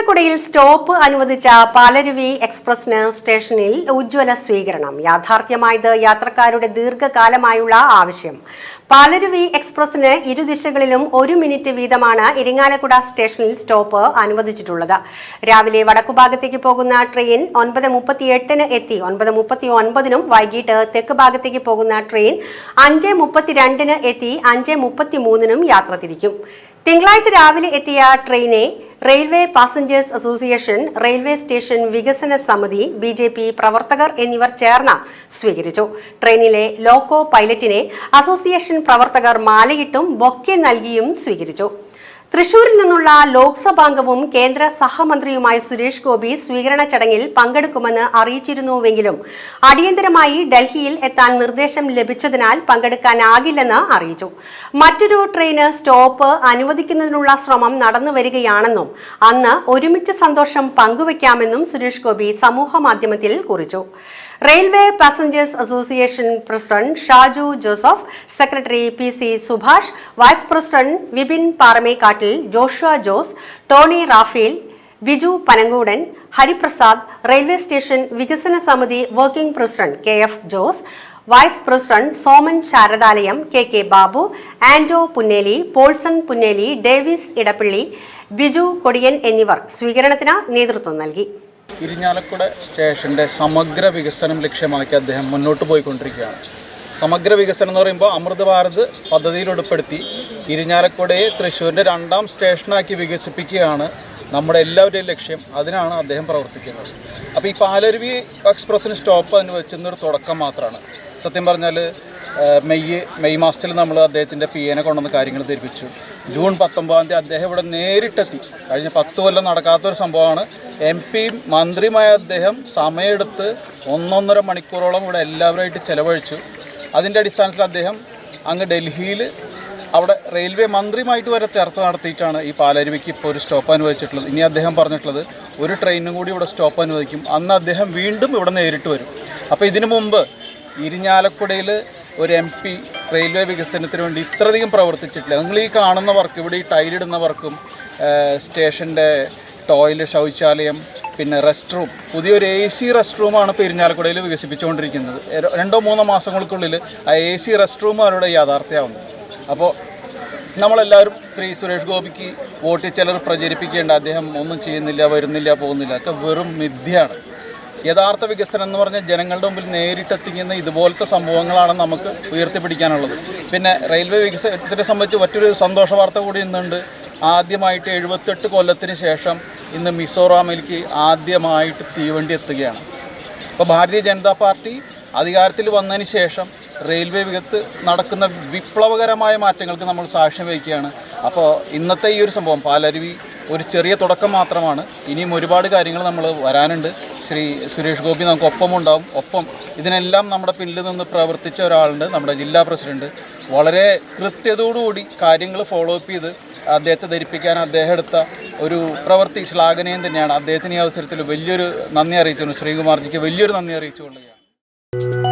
ഇരിങ്ങാലക്കുടയിൽ stop അനുവദിച്ച പാലരുവി എക്സ്പ്രസിന് സ്റ്റേഷനിൽ ഉജ്ജ്വല സ്വീകരണം. യാഥാർത്ഥ്യമായത് യാത്രക്കാരുടെ ദീർഘകാലമായുള്ള ആവശ്യം. പാലരുവി എക്സ്പ്രസിന് ഇരുദിശകളിലും ഒരു മിനിറ്റ് വീതമാണ് ഇരിങ്ങാലക്കുട സ്റ്റേഷനിൽ സ്റ്റോപ്പ് അനുവദിച്ചിട്ടുള്ളത്. രാവിലെ വടക്കുഭാഗത്തേക്ക് പോകുന്ന ട്രെയിൻ ഒൻപത് മുപ്പത്തി എട്ടിന് എത്തി ഒൻപത് മുപ്പത്തി ഒൻപതിനും വൈകിട്ട് തെക്ക് ഭാഗത്തേക്ക് പോകുന്ന ട്രെയിൻ അഞ്ച് മുപ്പത്തിരണ്ടിന് എത്തി അഞ്ച് മുപ്പത്തി മൂന്നിനും യാത്ര തിരിക്കും. തിങ്കളാഴ്ച രാവിലെ എത്തിയ ട്രെയിനെ railway passengers association railway station വികസന സമിതി ബി ജെ പി പ്രവർത്തകർ എന്നിവർ ചേർന്ന് സ്വീകരിച്ചു. ട്രെയിനിലെ ലോക്കോ പൈലറ്റിനെ അസോസിയേഷൻ പ്രവർത്തകർ മാലയിട്ടും ബൊക്കെ നൽകിയും സ്വീകരിച്ചു. തൃശൂരിൽ നിന്നുള്ള ലോക്സഭാംഗവും കേന്ദ്ര സഹമന്ത്രിയുമായ സുരേഷ് ഗോപി സ്വീകരണ ചടങ്ങിൽ പങ്കെടുക്കുമെന്ന് അറിയിച്ചിരുന്നുവെങ്കിലും അടിയന്തരമായി ഡൽഹിയിൽ എത്താൻ നിർദ്ദേശം ലഭിച്ചതിനാൽ പങ്കെടുക്കാനാകില്ലെന്ന് അറിയിച്ചു. മറ്റൊരു ട്രെയിന് സ്റ്റോപ്പ് അനുവദിക്കുന്നതിനുള്ള ശ്രമം നടന്നു വരികയാണെന്നും അന്ന് ഒരുമിച്ച് സന്തോഷം പങ്കുവയ്ക്കാമെന്നും സുരേഷ് ഗോപി സമൂഹ മാധ്യമത്തിൽ കുറിച്ചു. Railway passengers association president Shaju Joseph secretary P C Subhash vice president Vipin Paramekkattil Joshua Jose Tony Raphael Biju Panankoodan Hariprasad railway station വികസന സമിതി working president K F Jose vice president Soman Sharadalayam K K Babu Ando Punneli Polson Punneli Davis Edappally Biju Kodiyan എന്നിവർ സ്വീകരണത്തിന് നേതൃത്വം നൽകി. ഇരിഞ്ഞാലക്കുട സ്റ്റേഷന്റെ സമഗ്ര വികസനം ലക്ഷ്യമാക്കി അദ്ദേഹം മുന്നോട്ട് പോയിക്കൊണ്ടിരിക്കുകയാണ്. സമഗ്ര വികസനം എന്ന് പറയുമ്പോൾ അമൃത് ഭാരത് പദ്ധതിയിൽ ഉൾപ്പെടുത്തി ഇരിഞ്ഞാലക്കുടയെ തൃശ്ശൂരിന്റെ രണ്ടാം സ്റ്റേഷനാക്കി വികസിപ്പിക്കുകയാണ് നമ്മുടെ എല്ലാവരുടെയും ലക്ഷ്യം. അതിനാണ് അദ്ദേഹം പ്രവർത്തിക്കുന്നത്. അപ്പോൾ ഈ പാലരുവി എക്സ്പ്രസ്സിന് സ്റ്റോപ്പ് അനുവദിച്ചെന്നൊരു തുടക്കം മാത്രമാണ്. സത്യം പറഞ്ഞാൽ മെയ് മെയ് മാസത്തിൽ നമ്മൾ അദ്ദേഹത്തിന്റെ പി എനെ കൊണ്ടുവന്ന് കാര്യങ്ങൾ ധരിപ്പിച്ചു. ജൂൺ പത്തൊമ്പതാം തീയതി അദ്ദേഹം ഇവിടെ നേരിട്ടെത്തി. കഴിഞ്ഞ പത്ത് കൊല്ലം നടക്കാത്തൊരു സംഭവമാണ്. എം പിയും മന്ത്രിയുമായ അദ്ദേഹം സമയമെടുത്ത് ഒന്നൊന്നര മണിക്കൂറോളം ഇവിടെ എല്ലാവരുമായിട്ട് ചിലവഴിച്ചു. അതിന്റെ അടിസ്ഥാനത്തിൽ അദ്ദേഹം അങ്ങ് ഡൽഹിയിൽ അവിടെ റെയിൽവേ മന്ത്രിയുമായിട്ട് വരെ ചേർത്ത് നടത്തിയിട്ടാണ് ഈ പാലരുവിക്ക് ഇപ്പോൾ ഒരു സ്റ്റോപ്പ് അനുവദിച്ചിട്ടുള്ളത്. ഇനി അദ്ദേഹം പറഞ്ഞിട്ടുള്ളത് ഒരു ട്രെയിനും കൂടി ഇവിടെ സ്റ്റോപ്പ് അനുവദിക്കും. അന്ന് അദ്ദേഹം വീണ്ടും ഇവിടെ നേരിട്ട് വരും. അപ്പോൾ ഇതിനു മുമ്പ് ഇരിഞ്ഞാലക്കുടയിൽ ഒരു എം പി റെയിൽവേ വികസനത്തിന് വേണ്ടി ഇത്രയധികം പ്രവർത്തിച്ചിട്ടില്ല. നിങ്ങൾ ഈ കാണുന്ന വർക്ക് ഇവിടെ ഈ ടൈലിടുന്ന വർക്കും സ്റ്റേഷന്റെ ടോയ്ലറ്റ് ശൗചാലയം പിന്നെ റെസ്റ്റ് റൂം പുതിയൊരു എ സി റെസ്റ്റ് റൂമാണ് പെരിഞ്ഞാലക്കുടയിൽ വികസിപ്പിച്ചുകൊണ്ടിരിക്കുന്നത്. രണ്ടോ മൂന്നോ മാസങ്ങൾക്കുള്ളിൽ ആ എ സി റെസ്റ്റ് റൂം അവരുടെ യാഥാർത്ഥ്യമാവുന്നു അപ്പോൾ നമ്മളെല്ലാവരും ശ്രീ സുരേഷ് ഗോപിക്ക് വോട്ട് ചിലർ പ്രചരിപ്പിക്കേണ്ട അദ്ദേഹം ഒന്നും ചെയ്യുന്നില്ല വരുന്നില്ല പോകുന്നില്ല ഒക്കെ വെറും മിഥ്യയാണ്. യഥാർത്ഥ വികസനം എന്ന് പറഞ്ഞാൽ ജനങ്ങളുടെ മുമ്പിൽ നേരിട്ടെത്തിക്കുന്ന ഇതുപോലത്തെ സംഭവങ്ങളാണ് നമുക്ക് ഉയർത്തിപ്പിടിക്കാനുള്ളത്. പിന്നെ റെയിൽവേ വികസനത്തിനെ സംബന്ധിച്ച് മറ്റൊരു സന്തോഷ വാർത്ത കൂടി ഇന്നുണ്ട്. ആദ്യമായിട്ട് എഴുപത്തെട്ട് കൊല്ലത്തിന് ശേഷം ഇന്ന് മിസോറാമിലേക്ക് ആദ്യമായിട്ട് തീവണ്ടി എത്തുകയാണ്. അപ്പോൾ ഭാരതീയ ജനതാ പാർട്ടി അധികാരത്തിൽ വന്നതിന് ശേഷം റെയിൽവേ വികത്ത് നടക്കുന്ന വിപ്ലവകരമായ മാറ്റങ്ങൾക്ക് നമ്മൾ സാക്ഷ്യം വഹിക്കുകയാണ്. അപ്പോൾ ഇന്നത്തെ ഈ ഒരു സംഭവം പാലരുവി ഒരു ചെറിയ തുടക്കം മാത്രമാണ്. ഇനിയും ഒരുപാട് കാര്യങ്ങൾ നമ്മൾ വരാനുണ്ട്. ശ്രീ സുരേഷ് ഗോപി നമുക്ക് ഒപ്പമുണ്ടാവും ഒപ്പം ഇതിനെല്ലാം നമ്മുടെ പിന്നിൽ നിന്ന് പ്രവർത്തിച്ച ഒരാളുണ്ട് നമ്മുടെ ജില്ലാ പ്രസിഡന്റ്. വളരെ കൃത്യതയോടുകൂടി കാര്യങ്ങൾ ഫോളോ അപ്പ് ചെയ്ത് അദ്ദേഹത്തെ ധരിപ്പിക്കാൻ അദ്ദേഹം എടുത്ത ഒരു പ്രവൃത്തി ശ്ലാഘനീയം തന്നെയാണ്. അദ്ദേഹത്തിന് ഈ അവസരത്തിൽ വലിയൊരു നന്ദി അറിയിച്ചു ശ്രീകുമാർജിക്ക് വലിയൊരു നന്ദി അറിയിച്ചുകൊള്ളുകയാണ്.